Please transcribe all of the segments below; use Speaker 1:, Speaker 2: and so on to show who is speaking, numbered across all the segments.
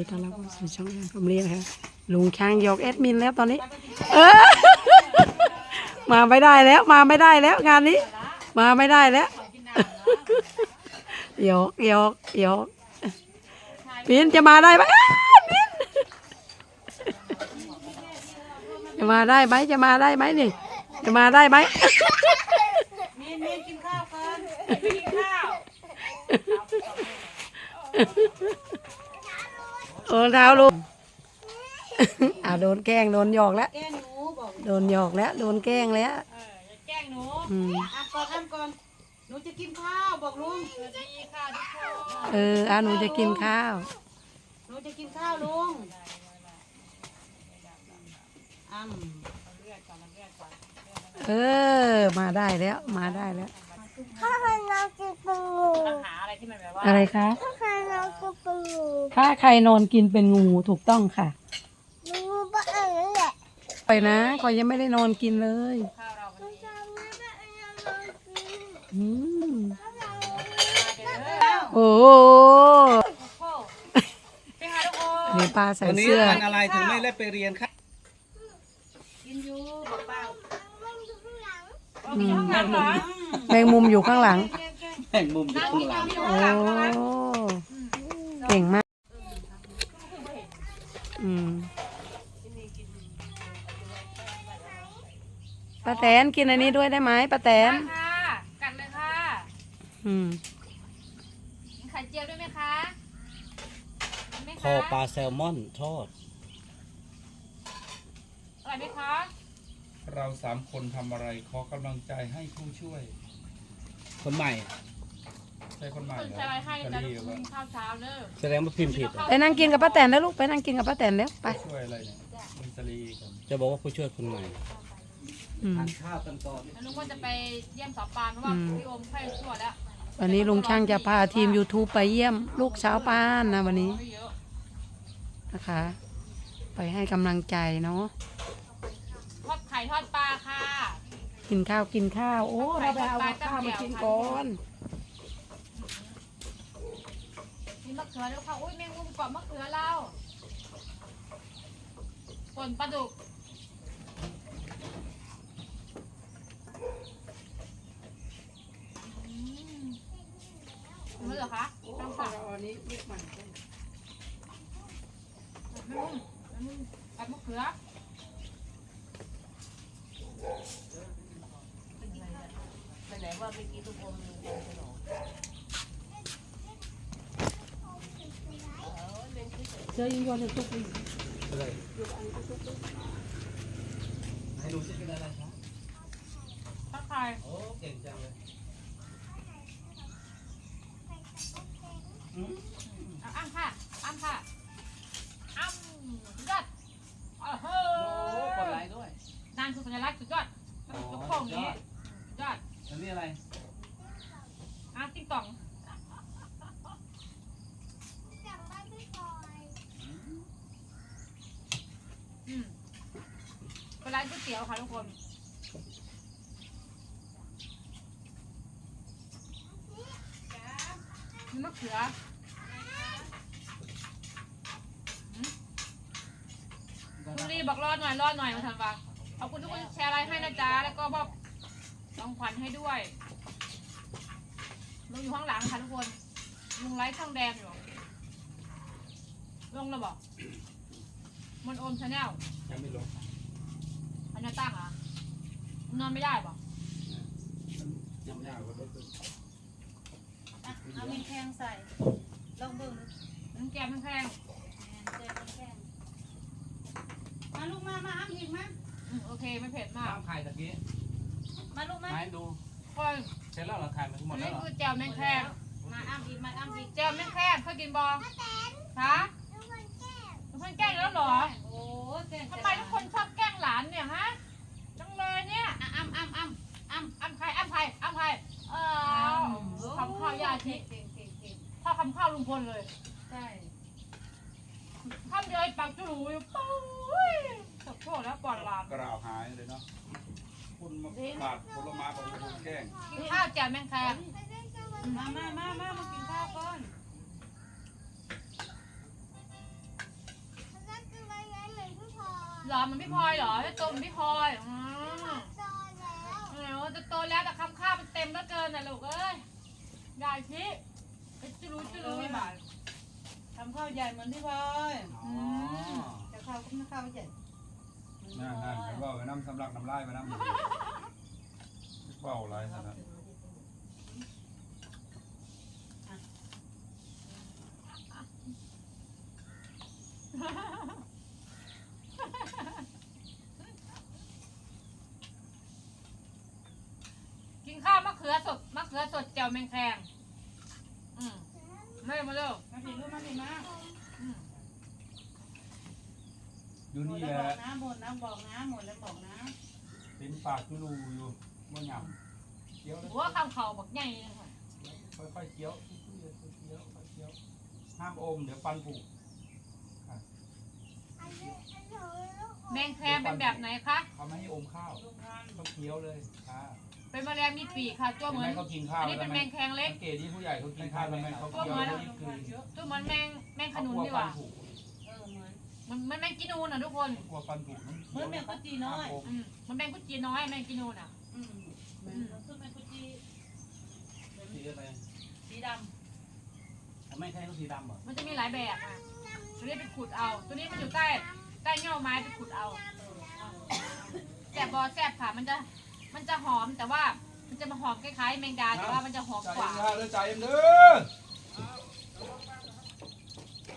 Speaker 1: ดีต้อนรับเข้าสู่ช่องแอนฟมลีนะคะลุงช้างหยอกแอดมินแล้วตอนนี้ เออ มาไม่ได้แล้ว มาไม่ได้แล้วงานนี้ มาไม่ได้แล้วหยอกหยอกหยอกมินจะมาได้ไหมมินจะมาได้ไหมจะมาได้ไหมนี่จะมาได้ไหม
Speaker 2: มีนมีนกินข้าวกันไม่กินข้าว
Speaker 1: โดนเท้าลูกอ่าโดนแกล้งโดนหยอกแล้ว
Speaker 2: แกล้งหนูบอก
Speaker 1: โดนหยอกแล้ว โดนแกล้งแล้ว
Speaker 2: เอออย่าแกล้งหนู
Speaker 1: อืม
Speaker 2: อะก่อนอ้ำก่อนหนูจะกินข้าวบอกลุงสวัสดีค่ะทุกคน
Speaker 1: เอออะหนูจะกินข้าว
Speaker 2: หนูจะกินข้าวลุงอ้ำ
Speaker 1: เออ มาได้แล้ว มาได้แล้ว
Speaker 3: ถ้าใครนอนกินปู
Speaker 2: หาอะไรที่มันแบบว่า
Speaker 1: อะไรคะ
Speaker 3: ถ้า ใครนอนกินปู
Speaker 1: ถ้าใครนอนกินเป็นงูถูกต้องค่ะ
Speaker 3: รู้บ้าอะไรแหละ
Speaker 1: ไปนะคอยยังไม่ได้นอนกินเลย
Speaker 2: ข้าวเราวัน
Speaker 3: จำไม่ได้ยังนอนกิน
Speaker 1: อืม
Speaker 3: ถ้าเรา
Speaker 2: นี้แล้ว
Speaker 1: โอ้โห
Speaker 2: โอ้ไปหาทุกคน
Speaker 1: นี่ป้าใส่
Speaker 4: วันนี้
Speaker 1: เสื้อ
Speaker 4: วันอะไรถึงไม่ได้ไปเรียนครับ
Speaker 2: กินอยู่บอกเปล่า
Speaker 3: มันอยู่ข้างหลัง
Speaker 2: เอากินข้างหลังเหรอ
Speaker 1: แมงมุมอยู่ข้างหลัง
Speaker 4: แห่งมุมอยู่ข้างหลัง
Speaker 1: โอ้ เก่งมาก อืมป้าแตนกินอันนี้ด้วยได้ไหมป้าแตน
Speaker 2: ค่ะ กัดเลยค่ะ
Speaker 1: อืม
Speaker 2: มีไข่เจียวด้วยไหมคะไหม
Speaker 4: คอ
Speaker 2: คะ
Speaker 4: ปลาแซลมอนทอด
Speaker 2: อร่อยไหมคะ
Speaker 5: เราสามคนทำอะไรขอกำลังใจให้ผู้ช่วย
Speaker 4: คนใหม่
Speaker 5: ใช่คนใหม่
Speaker 2: คุณ
Speaker 5: เหรอ
Speaker 2: ใช้อะไรให้
Speaker 5: จะ
Speaker 2: จะ
Speaker 5: รีบว่า
Speaker 2: กินข้าวเช้าเด้อ
Speaker 4: แสดงว่าพิมพ์ผิดอะ
Speaker 1: ไปนั่งกินกับป้าแตนแล้วลูกไปนั่งกินกับป้าแตนแล้วไป
Speaker 5: ช่วยอะไรเนี่ยมิสลีกัน
Speaker 4: จะบอกว่าผู้ช่วยคนใหม่
Speaker 1: อืม
Speaker 4: ทานข้าวกันก่อน
Speaker 2: แล้วลุงก็จะไปเยี่ยมสาวปานเพราะว่า
Speaker 1: อืม
Speaker 2: พี่โอมไข้ชั่วแล้ว
Speaker 1: วันนี้ลุงช่างจะพาทีม YouTube ไปเยี่ยมลูกสาวป้านนะวันนี้
Speaker 2: ไม่เยอะ
Speaker 1: นะคะ ไปให้กำลังใจเนาะ
Speaker 2: ทอดไข่ทอดปลาค่ะ
Speaker 1: กินข้าวกินข้าว โอ้เราไปเอาข้าวมากินก่อน
Speaker 2: มีมะเขือด้วยค่ะอุ้ยแมงมุมเกาะมะเขือเราป่นปลาดุกอืมเหรอคะต้องสั่ง
Speaker 1: อันนี้ลูกใหม่
Speaker 2: แมงมุมแมงมุมกับมะเขือแปลว่า
Speaker 1: เจอยิงวันในทุกปี
Speaker 4: ให้ดูจะกินอะไรครับ
Speaker 2: ถ้าใคร
Speaker 4: โอ้เก่งจังเลย
Speaker 2: เอาอ้ำค่ะอ้ำค่ะอ้ำสุดยอดโอ้โห
Speaker 4: โอ้กดไลค์ด้วย
Speaker 2: นางคือสัญลักษณ์สุดยอดมันยกโป้งอย่างนี้สุดยอด
Speaker 4: แล้วนี่อะไร
Speaker 2: อะติ๊งต่อง
Speaker 3: จับบ้านพี่พลอย
Speaker 2: อืมเป็นร้านก๋วยเตี๋ยวค่ะทุกคนมีมะเขือหืมคุณลีบอกรอดหน่อยรอดหน่อยมาทำว่าขอบคุณทุกคนที่แชร์ไลน์ให้นะจ๊ะ แล้วก็บอกของขวัญให้ด้วยลงอยู่ข้างหลังค่ะทุกคนลุงไลฟ์ช่องแดงอยู่ลงแล้วบอก มันโอมชาแนล
Speaker 5: ยังไม่ลง
Speaker 2: อันนี้ตั้งเหรอะนอนไม่ได้ป่ะ
Speaker 5: ยังไม่ได้ว่าลง
Speaker 2: เอามีแข้งใส่ลองเบิ่งน้ำแกมแข้งมาลูกมา มาอ้ำอีกมาโอเคไม่เผ็ดมาก
Speaker 4: ข้าวไข่ตะกี้
Speaker 2: มาลูกมา
Speaker 4: ไหนดู
Speaker 2: คน
Speaker 4: เสร็จแล้วเหรอไข่มันหม
Speaker 2: อั
Speaker 4: ด
Speaker 2: น
Speaker 4: แล้
Speaker 2: นี้
Speaker 4: วเหรอ
Speaker 2: คือแจ่วแมงแข้งมาอ้ำอีกมาอ้ำอีกแจ่วแมงแข้งเคยกินบอคะ
Speaker 3: ทุกคนแก้ว
Speaker 2: ทุกคนแกล้งแล้วเหรอ โอ้ทำไมทุกคนชอบแกล้งหลานเนี่ยฮะจังเลยเนี่ยอ้ำอ้ำอ้ำอ้ำอ้ำใครอ้ำใครอ้ำใครเออคำข้าวยาทิพ่อคำข้าวลุงพลเลยใช่คำเดียวไอ้ปากจุ๋ยปุ้ยขอโทษแล้วก่อนหลาน
Speaker 5: กระเอาหายเลยเนาะคุณมาปาดผลไม้ของคุณแกล้ง
Speaker 2: กินข้าวแจ่วแมงแคง
Speaker 3: ไปเล่นกัน
Speaker 2: มามามามามากินข้าวก่อน หรอมันพี่พลอยเหรอจะโตมันพี่พลอยอืม
Speaker 3: โตแล้ว
Speaker 2: เออจะโตแล้วแต่คำข้าวมันเต็มแล้วเกินน่ะลูกเอ้ยยายชิไปจุรู้จุรู้ไม่บาย
Speaker 6: ทำข้าวใหญ่เหมือนที่พลอย
Speaker 4: อ๋อ
Speaker 6: แต่ข้าวก็ไม่ข้าวใหญ่
Speaker 5: นั่นนั่นเห็นว่าไปน้ำสำลักน้ำลายไปน้ำเบาไรขนาด
Speaker 2: กิน ข้าวมะเขือสดมะเขือสดแจ่วแมงแคงอืมไม่มาเร็ว
Speaker 6: มาผิดลูกมาผิดมา
Speaker 2: อืม
Speaker 5: อยู่
Speaker 6: หมด
Speaker 5: นี่
Speaker 6: แล้ว
Speaker 5: แห
Speaker 6: บอ
Speaker 5: ละ
Speaker 6: กนะหมดนะบอกนะหมดแล้วบอกนะ
Speaker 5: เป็นปากจุลูอยู่ว่าหยำเคี้ยวเลย
Speaker 2: หัวคำเขาบักใหญ่เลยค่ะ
Speaker 5: ค่อยๆเคี้ยวเคี้ยวค่อยๆเคี้ยวห้ามอมเดี๋ยวฟันผุ
Speaker 3: อันนี้อันนี้ลูก
Speaker 2: แมงแคงเป็นแบบไหนคะ
Speaker 5: เขาไม่ให้อมข้าว
Speaker 6: ลูกงาน
Speaker 5: ต้องเคี้ยวเลยค่ะ
Speaker 2: เป็นแมลงมีปีกค่ะตัวเหมือน
Speaker 5: เห็นไหมเขากินข้าว
Speaker 2: อันนี้
Speaker 5: แล้ว
Speaker 2: เป็น
Speaker 5: ทำ
Speaker 2: แม
Speaker 5: ไม
Speaker 2: งแคงเล็ก
Speaker 5: สังเกตที่ผู้ใหญ่เขากินข้าวแล้วทำไมเขาเคี้ยวแล้วรีบกลืน
Speaker 2: ตัวเหมือนแมงแมงข
Speaker 5: เขา
Speaker 2: นุน
Speaker 5: กลัว
Speaker 2: ดีก
Speaker 5: ฟั
Speaker 2: ว่า
Speaker 5: นผุ
Speaker 6: เออเหมือน
Speaker 2: มันมันแมงกินูนอะทุกคน
Speaker 5: กลัวฟันผุต้อง
Speaker 6: เหมือนแมงกุจีน้อย
Speaker 2: อืมมันแมงกุจีน้อยแมงกินูนอะ
Speaker 6: อืมเหมือนคือแมงกุจี
Speaker 4: สีอะไร
Speaker 6: สีด
Speaker 4: ทำไมใช่ต้องสีดำเหรอ
Speaker 2: มันจะมีหลายแบบอะตัวนี้ไปขุดเอา ตัวนี้มันอยู่ใต้ใต้เง่าไม้ไปขุดเอาแสบบอแสบค่ะ มันจะ มันจะหอมแต่ว่ามันจะมาหอมคล้ายๆแมงดาแต่ว่ามันจะหอม
Speaker 5: ใจ
Speaker 2: กว่า
Speaker 5: เย็นนะแล้วใจเย็นเด้อ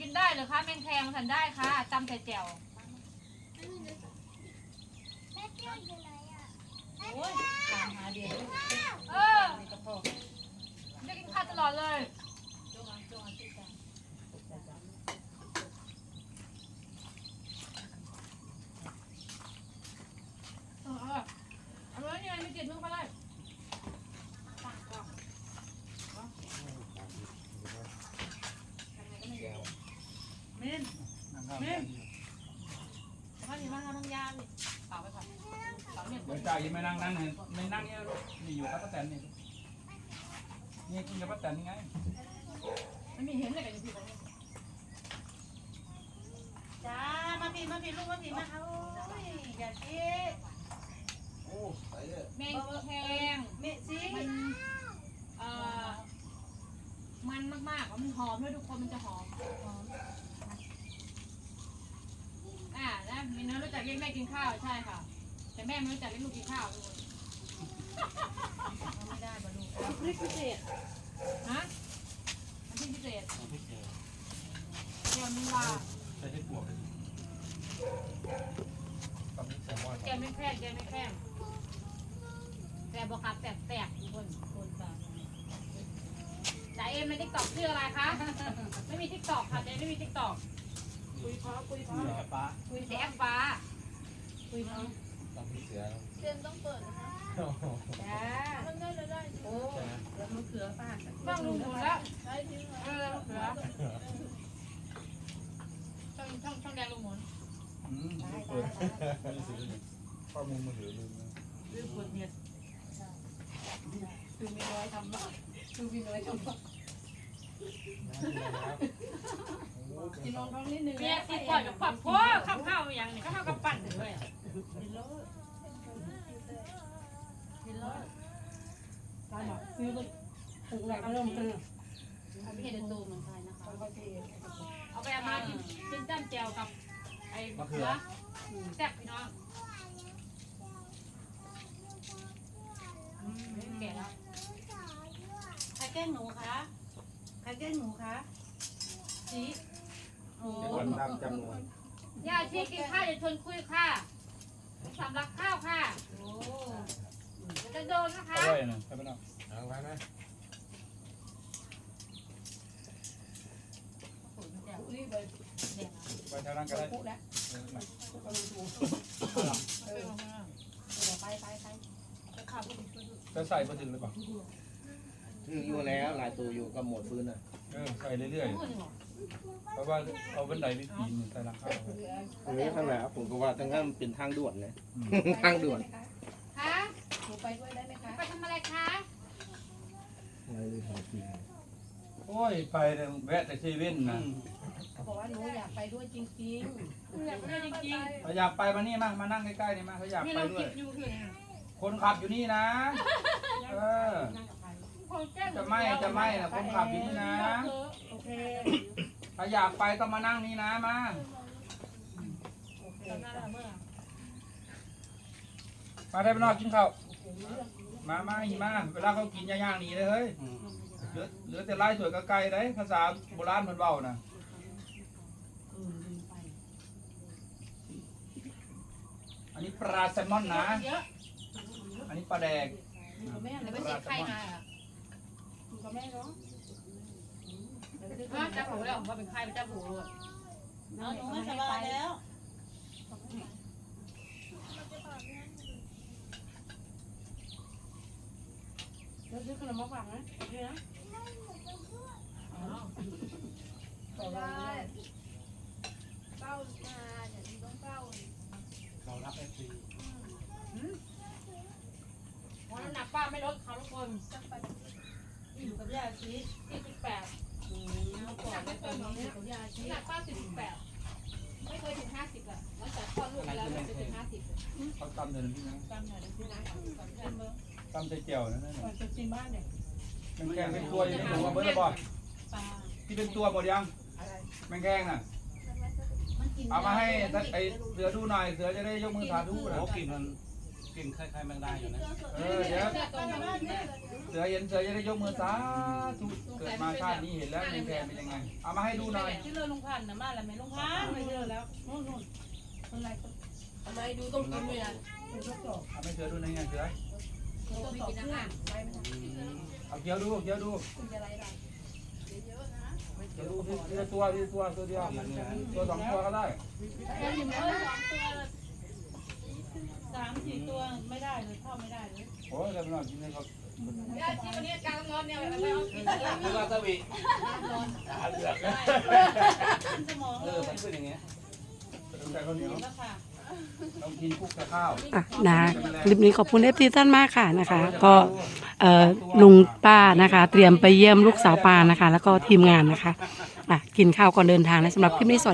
Speaker 2: กินได้เหรือคะแมงแคงทันได้ค่ะตำใส่แจ่ว
Speaker 3: แม่เตี้ยอยู่ไหนอะำ
Speaker 6: โอ้ยตามหาเดียว
Speaker 2: เออ
Speaker 6: ในกระเพาะ
Speaker 2: ได้กินข้าวตลอดเลย
Speaker 6: จงอันจงอันที่กัน
Speaker 2: เออเออเอาเลยเนี่ยไม่ติดมึงไปเลยตั้งกล้อง
Speaker 6: เม่น
Speaker 5: นั่งข้าง
Speaker 6: แม่
Speaker 2: ถ้ามีบ้างทำยาดิเปล่าไปก่อนเปล่าเนี่ย
Speaker 5: เดี๋ยวจ่ายยังไม่นั่งนั่งเห็นไม่นั่งเนี่ยลูกนี่อยู่กับป้าแตนนี่นี่กินกับป้าแตนนี่ไง
Speaker 2: ไม่มีเห็นเลยกันอยู่ที่ตรงนี้
Speaker 6: จ้ามาผิดมาผิดลูกมาผิดมาเอาโอ้ยอย่าเจ๊
Speaker 4: โอ้ใส่เลย
Speaker 2: แมงแคง
Speaker 6: เมะสิ
Speaker 2: มันเอ่อมันมากๆมันหอมด้วยทุกคนมันจะหอมอ่านะ มีน้องรู้จักเรียกแม่กินข้าวใช่ค่ะ แต่แม่ไม่รู้จักเรียกลูกกินข้าวทุกคน
Speaker 6: ไม่ได้บรรลุ
Speaker 2: พริกพิเศษฮะอันที่พิเศษ
Speaker 4: เอาพริกเจอ
Speaker 2: เดี๋ยวมันว่า
Speaker 5: ใส่ให้ปวกเลยกับนี่แซลมอน
Speaker 2: แกไม่แคบแกไม่แคบแต่บอกครับแตกแตกทุกคน
Speaker 6: คนตาม
Speaker 2: จ่าเอ็มในทิกตอกชื่ออะไรคะ ไม่มีทิกตอกค่ะเจ๊ไม่มีทิกตอก
Speaker 6: คุยเพราะคุยเพราะ
Speaker 4: เสือปลา
Speaker 2: คุยแต่แอปฟ้า
Speaker 6: คุยเพราะ
Speaker 4: ต้องพริกเสือ
Speaker 3: เซมต้องเปิดนะคะ
Speaker 6: จ้า
Speaker 3: มันได้แล้วได้
Speaker 6: โอ้แล้วมะเขือป้า
Speaker 2: ต้องลุงหมุนแล้ว
Speaker 3: ได้จริงเหรอ
Speaker 2: เออเหลือช่องช่องช่องแดงลุงหมุน
Speaker 5: อืมเปิดข้อมูลมือถือลืมนะ
Speaker 6: ลืมกดเน็ตคือมีน้อยทำบ้างคือมีน้อยทำบ้าง กินลองท้องนิดนึง
Speaker 2: เมียติดก่อนกับครอบครัวข้าวข้าวอย่างนี้ข้าวกับปั่นเลย
Speaker 6: กินโลดกินโลด
Speaker 1: ตายหมดซื้อไปถูกแหลกเริ่มซื้อ
Speaker 6: ทำให้เดตูเหมือนกันนะคะ
Speaker 2: เอาไปเอามากินกินจ้ำแจวกับไอ้มะเขือแซ่บพี่น้องแก่แล้ว
Speaker 6: ใครแกล้งหนูคะใครแกล้งหนูคะจี โอ้
Speaker 5: เดี๋ยววันนับจำนวน
Speaker 2: ย่าชีกินข้าวอย่าชวนคุยค่ะสำลักข้าวค่ะ
Speaker 6: โอ้
Speaker 2: จะโดนนะคะ
Speaker 5: อร่อยนะใช่ไหมน้อง
Speaker 4: เอาไว้ไหม
Speaker 6: ฝนจะ
Speaker 1: รีบไป
Speaker 6: แดง
Speaker 5: ไปทางนั้นก็ได้
Speaker 1: ปุ๊แล้ว
Speaker 5: เออน่ะ
Speaker 1: ปุ๊กระดูกเออไปไปไป
Speaker 2: จะข่าวผู้ดีช่วยดู
Speaker 5: จะใส่มาถึงหรือเปล่า
Speaker 4: คืออยู่แล้วหลายตัวอยู่กับหมดฟื้นอะ
Speaker 5: เออใส่เรื่อยๆ เพราะว่าเอาบันไดไปปีนใส่หลังคาไว้
Speaker 4: อันนี้ข้างหน้าผมก็ว่าทั้งนั้นเป็นทางด่วนนะ
Speaker 5: อืม
Speaker 4: ทางด่วน
Speaker 2: คะ
Speaker 1: หนูไปด้วยได้ไหมคะ
Speaker 2: ไปทำอะไรคะ
Speaker 5: โอ้ยไปแต่แวะแต่เซเว่นนะ
Speaker 1: เขาบอกว่าหนูอยาก
Speaker 6: ไปด้วยจริง
Speaker 3: อยากได้จริง
Speaker 5: ถ้าอยากไปมานี่มามานั่งใกล้ๆนี่มาถ้าอยาก
Speaker 6: ๆนี่
Speaker 5: ไป
Speaker 6: เรา
Speaker 5: ด้ว
Speaker 6: คิ
Speaker 5: ย
Speaker 6: ดอยู่ถึง
Speaker 5: คนขับอยู่นี่นะ เออ จะไม่จะไม่นะคนขับอยู่นี่นะ
Speaker 6: โอเค
Speaker 5: ถ้าอยากไปต้องมานั่งนี่นะมา
Speaker 6: โอเค
Speaker 2: มา
Speaker 5: ได้ไปนอกกินข้าวมามาหิมาเวลาเขากินย่างๆนี่เลยเฮ้ยเหลือเหลือแต่ไล่สวยกับไก่ได้ภาษาโบราณเพิ่นเว้านะ
Speaker 6: อั
Speaker 5: นนี้ปลาแซลมอนนะ
Speaker 2: อั
Speaker 5: นนี้ปลาแดก
Speaker 6: แม่
Speaker 2: เดี๋ยว
Speaker 6: เล
Speaker 2: ไปเช็คไข้มา
Speaker 6: อยู่กับแม่เนาะเดี๋ยวจะ
Speaker 2: ถ้าจับหูแล้วผมว่าเป็นไข้ไปจับหูเลย
Speaker 6: เอาหนูไม่สบายแล้วเดี๋ยวซื้อขนมมาฝากนะโอเคนะ
Speaker 3: ได้เป้ามาเดี๋ยวนี้ต้องเป้า
Speaker 4: เรารับเอฟซี
Speaker 2: เพราะน้ำหนักป้าไม่ลดเขาทุกคน
Speaker 6: อ ยู่กับย่าชี
Speaker 2: สี่สิบแปด
Speaker 6: อืมเอาก่อนแล้วตอนนี้อยู่กับย่าชี
Speaker 2: น้ำหนักป้าสี่สิบแปดไม่เคยถึงห้าสิบอะหลังจากคลอดลูกไปแล้วไม่เคยถึงห้าสิบ
Speaker 5: เขาตำเดี๋ยวนี้นะ
Speaker 6: จำหน่อยที่ร้านก่อนก่อนเริ่มเบอร์
Speaker 5: ตำใส่เจียวนั่นน่ะ
Speaker 6: ก่อนจะกินบ้านเนี่ย
Speaker 5: แมงแคงเป็นตัวอยู่ในตัวเบิร์ดบอด
Speaker 6: ปลา
Speaker 5: ที่เป็นตัวหมดยัง
Speaker 6: อะไร
Speaker 5: แมงแคงน่ะ
Speaker 6: มันกิน
Speaker 5: เอามาให้ไอเสือดูหน่อยเสือจะได้ยกมือสาธุ
Speaker 4: โอ้
Speaker 5: นะ
Speaker 4: กลิ่นมันกลิ่นคล้ายๆแมงดาอยู่นะ
Speaker 5: เออเดี๋ยว
Speaker 2: เนี่ยตรงนี้
Speaker 5: เสือเห็นเสือจะได้ยกมือสาธุเกิดมาชาตินี้เห็นแล้วแมงแคงเป็นยังไง เอามาให้ดูหน่อย
Speaker 6: ที่เรือลุงพันธ์นะมาแล้วไหมลุงพันธ์ไม่เจอแล้วนู่นนู่นคนไรคน
Speaker 2: ทำไมดูต้องกินเลยอะ
Speaker 6: คนชกดอก
Speaker 5: เอาไม่เสือดูในไงเสือ
Speaker 6: คนชกดอกเพื่อนไปไหม
Speaker 5: เอาเคี้ยวดูเคี้ยวดู
Speaker 6: คุณจะไรล่ะ
Speaker 5: เคี้ยวดูทีละตัวทีละตัวตัวเดียวตัวสองตัวก็ได้
Speaker 6: สามสี่ตัวไม่ได้เลยเข้าไม่ได้เลย
Speaker 5: โอ้ยเดี๋ยวไปนอนกินเลยครับ
Speaker 2: ยาชีวันนี้กลางนอนเนี่ยไม่เอากินเลย
Speaker 4: คือวาซาบิ
Speaker 6: นอน
Speaker 4: ตาเลือกนะเออมันเป็นอย่างเงี้ย
Speaker 5: ต้องใส่ข้าวเหนียว
Speaker 6: แล้วค่ะ
Speaker 5: ต้องกินคลุกกับข้าว
Speaker 1: อะนะคลิปนี้ขอบคุณเอฟซีท่านมากค่ะนะคะ ก็เอ่อลุงป้านะคะ เตรียมไปเยี่ยมลูกสาวป้านะคะ แล้วก็ทีมงานนะคะอะกินข้าวก่อนเดินทางนะสำหรับคลิปนี้สวัสดี